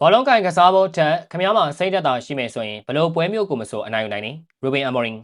ဘောလုံးကန်ကစားဖို့ထက်ခမ ्या မှာစိတ်သက်သာရှိမယ်ဆိုရင်ဘလို့ပွဲမျိုးကိုမဆိုအနိုင်ယူနိုင်တယ်ရူဘင်အမော်ရင်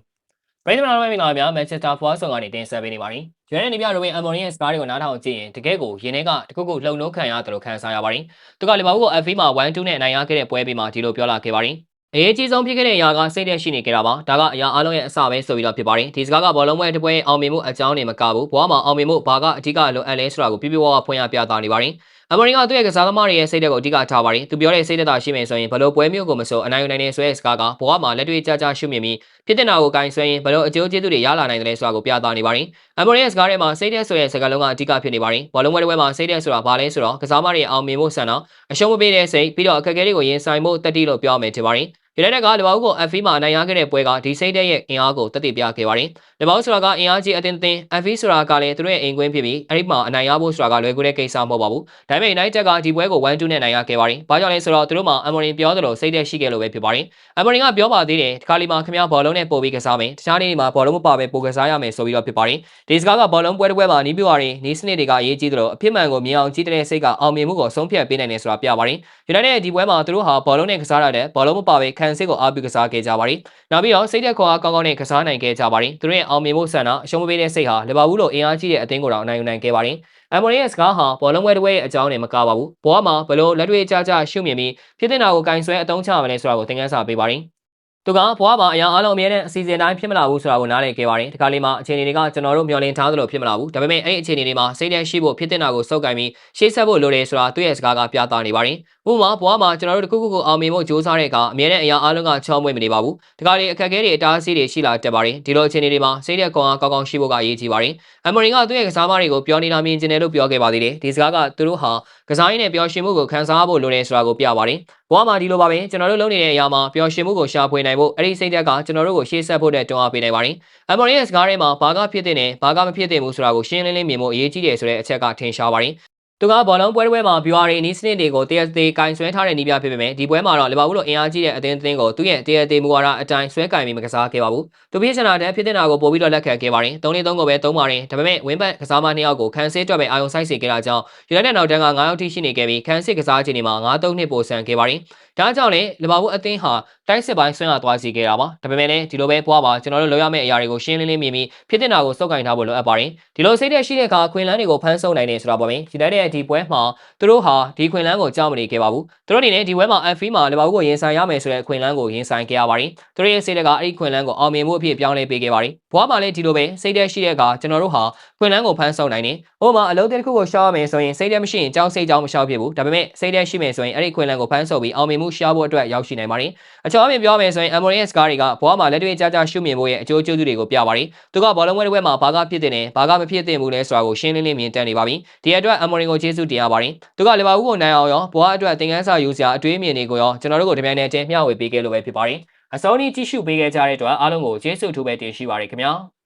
ပရိသတ်များမင်္ဂလာပါမန်ချက်စတာဖွားဆောင်ကနေတင်ဆက်ပေးနေပါတယ်ရွေးတဲ့နေပြရူဘင်အမော်ရင်ရဲ့စကားတွေကိုနားထောင်ကြည့်ရင်တကယ်ကိုရင်းနှက်ကတခုခုလှုံနှုံးခံရတယ်လို့ခံစားရပါတယ်သူကလီဗာပူးကို FA မှာ1-2နဲ့အနိုင်ရခဲ့တဲ့ပွဲပြီးမှဒီလိုပြောလာခဲ့ပါတယ်အရေးကြီးဆုံးဖြစ်ခဲ့တဲ့အရာကစိတ်သက်ရှိနေကြတာပါဒါကအရာအလုံးရဲ့အစပဲဆိုပြီးတော့ဖြစ်ပါတယ်ဒီစကားကဘောလုံးပွဲတစ်ပွဲအောင်မြင်မှုအကြောင်းတွေမကဘူးဘွားမှာအောင်မြင်မှုဘာကအဓိကလိုအပ်လဲဆိုတာကိုပြပြဝဝဖွင့်ရပြသနေပါတယ်အမေရိကသူ့ရဲ့ကစားသမားတွေရဲ့စိတ်ဓာတ်ကိုအဓိကထားပါတယ်သူပြောတဲ့စိတ်ဓာတ်သာရှိမယ်ဆိုရင်ဘလို့ပွဲမျိုးကိုမဆိုအနိုင်ယူနိုင်တဲ့ဆွဲစကားကဘဝမှာလက်တွေ့ကြကြရှုမြင်ပြီးဖြစ်တဲ့နာကိုဂိုင်းဆွဲရင်ဘလို့အကျိုးကျေးဇူးတွေရလာနိုင်တယ်ဆိုတာကိုပြသနေပါတယ်အမေရိကစကားထဲမှာစိတ်ဓာတ်ဆိုတဲ့စကားလုံးကအဓိကဖြစ်နေပါတယ်ဘောလုံးပွဲတစ်ပွဲမှာစိတ်ဓာတ်ဆိုတာဘာလဲဆိုတော့ကစားသမားတွေအောင်မြင်မှုဆန်တော့အရှုံးမပေးတဲ့စိတ်ပြီးတော့အခက်အခဲတွေကိုရင်ဆိုင်မှုတက်တီလို့ပြောမယ်ထင်ပါတယ် ဒီလိုနဲ့ကလဘောက်ကို FV မှာအနိုင်ရခဲ့တဲ့ပွဲကဒီစိတ်တဲ့ရဲ့အင်အားကိုတက်တည်ပြခဲ့ပါတယ်။လဘောက်ဆိုတာကအင်အားကြီးအသင်းသင်း FV ဆိုတာကလည်းသူတို့ရဲ့အိမ်ကွင်းဖြစ်ပြီးအဲ့ဒီမှာအနိုင်ရဖို့ဆိုတာကလွယ်ကူတဲ့ကိစ္စမဟုတ်ပါဘူး။ဒါပေမဲ့ United ကဒီပွဲကို1-2နဲ့နိုင်ရခဲ့ပါတယ်။ဘာကြောင့်လဲဆိုတော့သူတို့မှာ Amorim ပြောသလိုစိတ်တဲ့ရှိခဲ့လို့ပဲဖြစ်ပါတယ်။ Amorim ကပြောပါသေးတယ်ဒီခါလီမှာခင်ဗျားဘောလုံးနဲ့ပို့ပြီးကစားမယ်။တခြားနေ့မှာဘောလုံးမပါပဲပို့ကစားရမယ်ဆိုပြီးတော့ဖြစ်ပါတယ်။ဒီစကားကဘောလုံးပွဲတစ်ပွဲမှာနီးပြွားတွေနီးစနစ်တွေကအရေးကြီးသလိုအဖြစ်မှန်ကိုမြင်အောင်ကြည့်တဲ့စိတ်ကအောင်မြင်မှုကိုဆုံးဖြတ်ပေးနိုင်တယ်ဆိုတာပြပါတယ်။ United ဒီပွဲမှာသူတို့ဟာဘောလုံးနဲ့ကစားရတဲ့ဘောလုံးမပါပဲခံစစ်ကိုအားပြုကစားခဲ့ကြပါတယ်။နောက်ပြီးတော့စိတ်သက်ခွန်အားကောင်းကောင်းနဲ့ကစားနိုင်ခဲ့ကြပါတယ်။သူတို့ရဲ့အောင်မြင်မှုဆန္ဒအရှုံးမပေးတဲ့စိတ်ဟာလီဗာပူးလိုအင်အားကြီးတဲ့အသင်းကိုတော့အနိုင်ယူနိုင်ခဲ့ပါတယ်။အမ်မိုရီရဲ့စကားဟာဘောလုံးပွဲတစ်ပွဲရဲ့အကြောင်းနဲ့မကပါဘူး။ဘောမှာဘလို့လက်တွေ့ကြကြရှုမြင်ပြီးဖြစ်တဲ့နာကိုကင်ဆွဲအသုံးချရမယ်ဆိုတာကိုသင်ခန်းစာပေးပါတယ်။သူကဘွားမှာအရာအလုံးအမြဲတမ်းအစီအစဉ်တိုင်းဖြစ်မလာဘူးဆိုတာကိုနားလည်ခဲ့ပါတယ်ဒီကလေးမှာအခြေအနေတွေကကျွန်တော်တို့မျှော်လင့်ထားသလိုဖြစ်မလာဘူးဒါပေမဲ့အဲ့ဒီအခြေအနေတွေမှာစိတ်ထဲရှိဖို့ဖြစ်တဲ့နာကိုစုပ်ကိုင်ပြီးရှေ့ဆက်ဖို့လိုတယ်ဆိုတာသူ့ရဲ့စကားကပြသနေပါတယ်ဥပမာဘွားမှာကျွန်တော်တို့တခုခုကိုအောင်မြင်ဖို့ကြိုးစားတဲ့အခါအမြဲတမ်းအရာအလုံးကချောမွေ့မနေပါဘူးဒီကလေးအခက်အခဲတွေအတားအဆီးတွေရှိလာတတ်ပါတယ်ဒီလိုအခြေအနေတွေမှာစိတ်ထဲကောင်းအောင်ကောင်းကောင်းရှိဖို့ကအရေးကြီးပါတယ်အမေရိကသူ့ရဲ့ကစားမတွေကိုပြောနေတာမြင်ကျင်တယ်လို့ပြောခဲ့ပါသေးတယ်ဒီစကားကသူတို့ဟာကစားရင်းနဲ့ပျော်ရွှင်မှုကိုခံစားဖို့လိုတယ်ဆိုတာကိုပြပါတယ်ဘဝမှာဒီလိုပါပဲကျွန်တော်တို့လုပ်နေတဲ့အရာမှာပျော်ရွှင်မှုကိုရှာဖွေနိုင်ဖို့အဲ့ဒီစိတ်ဓာတ်ကကျွန်တော်တို့ကိုရှေ့ဆက်ဖို့တဲ့တွန်းအားပေးနိုင်ပါတယ်။အမေရိရဲ့စကားထဲမှာဘာကဖြစ်တဲ့နဲ့ဘာကမဖြစ်တဲ့ဘူးဆိုတာကိုရှင်းလင်းလင်းမြင်ဖို့အရေးကြီးတယ်ဆိုတဲ့အချက်ကထင်ရှားပါတယ် သူကဘောလုံးပွဲပွဲမှာဘီဝါရီနီးစနစ်တွေကိုတရက်သေးကင်ဆွဲထားတဲ့နီးပြဖြစ်ပေမဲ့ဒီပွဲမှာတော့လီဗာပူးလိုအင်အားကြီးတဲ့အသင်းအသင်းကိုသူ့ရဲ့တရက်သေးမူဝါဒအတိုင်းဆွဲကင်ပြီးမကစားခဲ့ပါဘူး။သူဖြစ်ချင်တာတဲ့ဖြစ်တဲ့နာကိုပို့ပြီးတော့လက်ခံခဲ့ပါတယ်။၃လေး၃ကိုပဲသုံးပါတယ်။ဒါပေမဲ့ဝင်းဘက်ကစားမနှစ်ယောက်ကိုခန်းစစ်အတွက်ပဲအာယုံဆိုင်စေခဲ့တာကြောင့်ယူနိုက်တက်နောက်တန်းက9ယောက်ထိရှိနေခဲ့ပြီးခန်းစစ်ကစားခြင်းတွေမှာ9-3နှစ်ပိုဆန်ခဲ့ပါတယ်။ဒါကြောင့်လေလီဗာပူးအသင်းဟာတိုက်စစ်ပိုင်းဆွမ်းရသွားစီခဲ့တာပါ။ဒါပေမဲ့လည်းဒီလိုပဲပွားပါကျွန်တော်တို့လုပ်ရမယ့်အရာတွေကိုရှင်းလင်းလင်းမြင်ပြီးဖြစ်တဲ့နာကိုစုပ်ကင်ထားဖို့လိုအပ်ပါတယ်။ဒီလိုစိတ်သက်ရှိတဲ့အခါခွင်လန်းတွေကိုဖမ်းဆုပ်နိုင်တယ်ဆိုတာပေါ့မင်း။ယူနိုက်တက်ရဲ့ဒီပွဲမှာသူတို့ဟာဒီခွင်လန်းကိုကြောက်မနေခဲ့ပါဘူးသူတို့အနေနဲ့ဒီဝဲမှာ FV မှာလီဗာပူးကိုရင်ဆိုင်ရမယ်ဆိုတဲ့ခွင်လန်းကိုရင်ဆိုင်ခဲ့ရပါတယ်သူတို့ရဲ့စိတ်ဓာတ်ကအဲ့ဒီခွင်လန်းကိုအောင်မြင်မှုအဖြစ်ပြောင်းလဲပေးခဲ့ပါတယ်ဘွားမှာလည်းဒီလိုပဲစိတ်ဓာတ်ရှိတဲ့အခါကျွန်တော်တို့ဟာခွင်လန်းကိုဖမ်းဆုပ်နိုင်တယ်ဟိုမှာအလုံးတစ်ခုကိုရှော့ရမယ်ဆိုရင်စိတ်ဓာတ်မရှိရင်ကြောင်းစိတ်ကြောင်းမရှော့ဖြစ်ဘူးဒါပေမဲ့စိတ်ဓာတ်ရှိမယ်ဆိုရင်အဲ့ဒီခွင်လန်းကိုဖမ်းဆုပ်ပြီးအောင်မြင်မှုရှားဖို့အတွက်ရောက်ရှိနိုင်ပါတယ်အချောအမြင်ပြောမယ်ဆိုရင် Amories ကားတွေကဘွားမှာလက်တွေ့ကြကြရှုမြင်ဖို့ရဲ့အကျိုးကျေးဇူးတွေကိုပြပါတယ်သူကဘောလုံးပွဲတစ်ပွဲမှာဘာကဖြစ်တဲ့နဲ့ဘာကမဖြစ်သင့်ဘူးလဲဆိုတာကိုရှင်းလင်းလင်းမြင်တတ်နေပါပြီဒီအတွက် Amories ကိုကျေးဇူးတင်ရပါတယ်သူကလီဗာပူးကိုနိုင်အောင်ရောဘွားအတွက်သင်ခန်းစာယူစရာအတွေးအမြင်တွေကိုရောကျွန်တော်တို့ကိုဒီပိုင်းနဲ့တင်မျှဝေပေးခဲ့လို့ပဲဖြစ်ပါတယ်အစောကြီးကြည့်ရှုပေးခဲ့ကြတဲ့အတွက်အားလုံးကိုကျေးဇူးအထူးပဲတင်ရှိပါရခင်ဗျာ